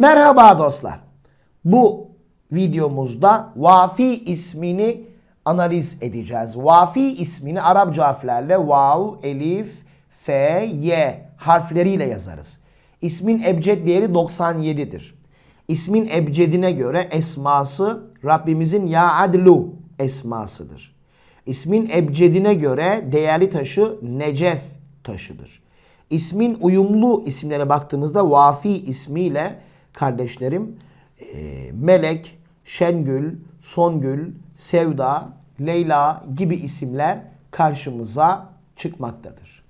Merhaba dostlar. Bu videomuzda Vafi ismini analiz edeceğiz. Vafi ismini Arapça harflerle Vav, Elif, F, Y harfleriyle yazarız. İsmin ebced değeri 97'dir. İsmin ebcedine göre esması Rabbimizin Ya Adlu esmasıdır. İsmin ebcedine göre değerli taşı Necef taşıdır. İsmin uyumlu isimlere baktığımızda Vafi ismiyle kardeşlerim e, Melek, Şengül, Songül, Sevda, Leyla gibi isimler karşımıza çıkmaktadır.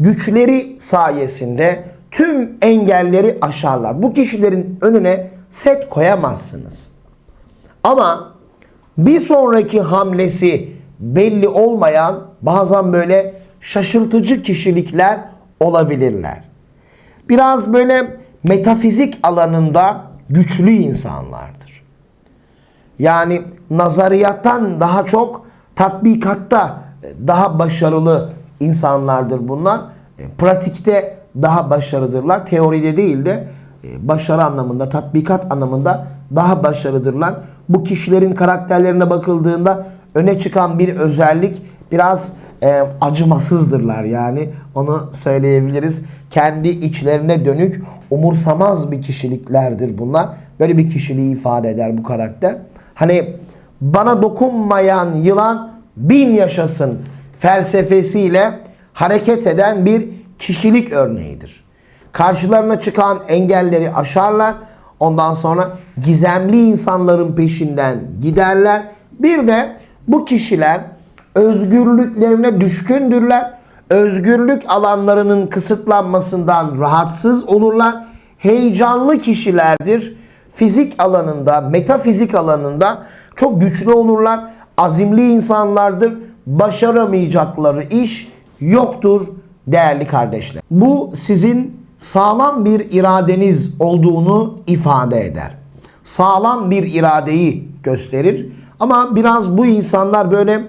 Güçleri sayesinde tüm engelleri aşarlar. Bu kişilerin önüne set koyamazsınız. Ama bir sonraki hamlesi belli olmayan bazen böyle şaşırtıcı kişilikler olabilirler. Biraz böyle metafizik alanında güçlü insanlardır. Yani nazariyattan daha çok tatbikatta daha başarılı insanlardır bunlar. E, Pratikte daha başarılıdırlar. Teoride değil de e, başarı anlamında, tatbikat anlamında daha başarılıdırlar. Bu kişilerin karakterlerine bakıldığında öne çıkan bir özellik biraz e, acımasızdırlar yani onu söyleyebiliriz. Kendi içlerine dönük umursamaz bir kişiliklerdir bunlar. Böyle bir kişiliği ifade eder bu karakter. Hani bana dokunmayan yılan bin yaşasın felsefesiyle hareket eden bir kişilik örneğidir. Karşılarına çıkan engelleri aşarlar. Ondan sonra gizemli insanların peşinden giderler. Bir de bu kişiler özgürlüklerine düşkündürler. Özgürlük alanlarının kısıtlanmasından rahatsız olurlar. Heyecanlı kişilerdir. Fizik alanında, metafizik alanında çok güçlü olurlar. Azimli insanlardır. Başaramayacakları iş yoktur değerli kardeşler. Bu sizin sağlam bir iradeniz olduğunu ifade eder. Sağlam bir iradeyi gösterir. Ama biraz bu insanlar böyle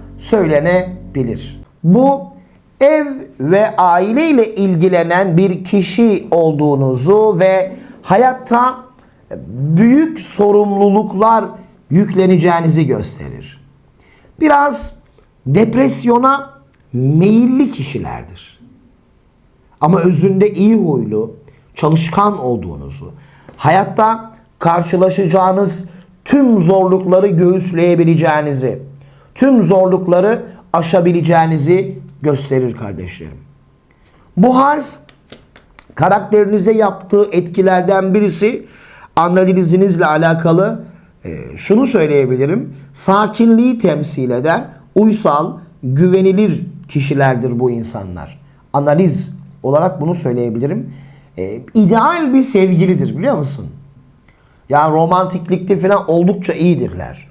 söylenebilir. Bu ev ve aile ile ilgilenen bir kişi olduğunuzu ve hayatta büyük sorumluluklar yükleneceğinizi gösterir. Biraz depresyona meyilli kişilerdir. Ama özünde iyi huylu, çalışkan olduğunuzu, hayatta karşılaşacağınız tüm zorlukları göğüsleyebileceğinizi, tüm zorlukları aşabileceğinizi gösterir kardeşlerim. Bu harf karakterinize yaptığı etkilerden birisi analizinizle alakalı e, şunu söyleyebilirim. Sakinliği temsil eder. Uysal, güvenilir kişilerdir bu insanlar. Analiz olarak bunu söyleyebilirim. E, ideal bir sevgilidir biliyor musun? Yani romantiklikte falan oldukça iyidirler.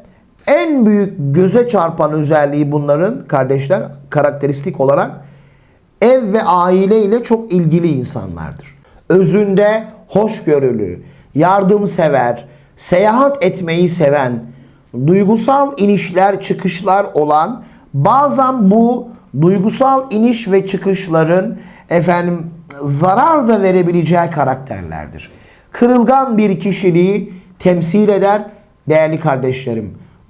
en büyük göze çarpan özelliği bunların kardeşler karakteristik olarak ev ve aile ile çok ilgili insanlardır. Özünde hoşgörülü, yardımsever, seyahat etmeyi seven, duygusal inişler çıkışlar olan bazen bu duygusal iniş ve çıkışların efendim zarar da verebileceği karakterlerdir. Kırılgan bir kişiliği temsil eder değerli kardeşlerim.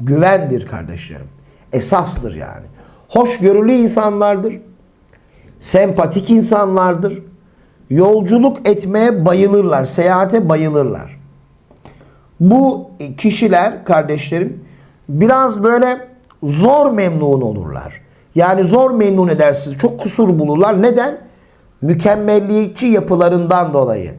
Güvendir kardeşlerim. Esastır yani. Hoşgörülü insanlardır. Sempatik insanlardır. Yolculuk etmeye bayılırlar. Seyahate bayılırlar. Bu kişiler kardeşlerim biraz böyle zor memnun olurlar. Yani zor memnun edersiniz. Çok kusur bulurlar. Neden? Mükemmelliyetçi yapılarından dolayı.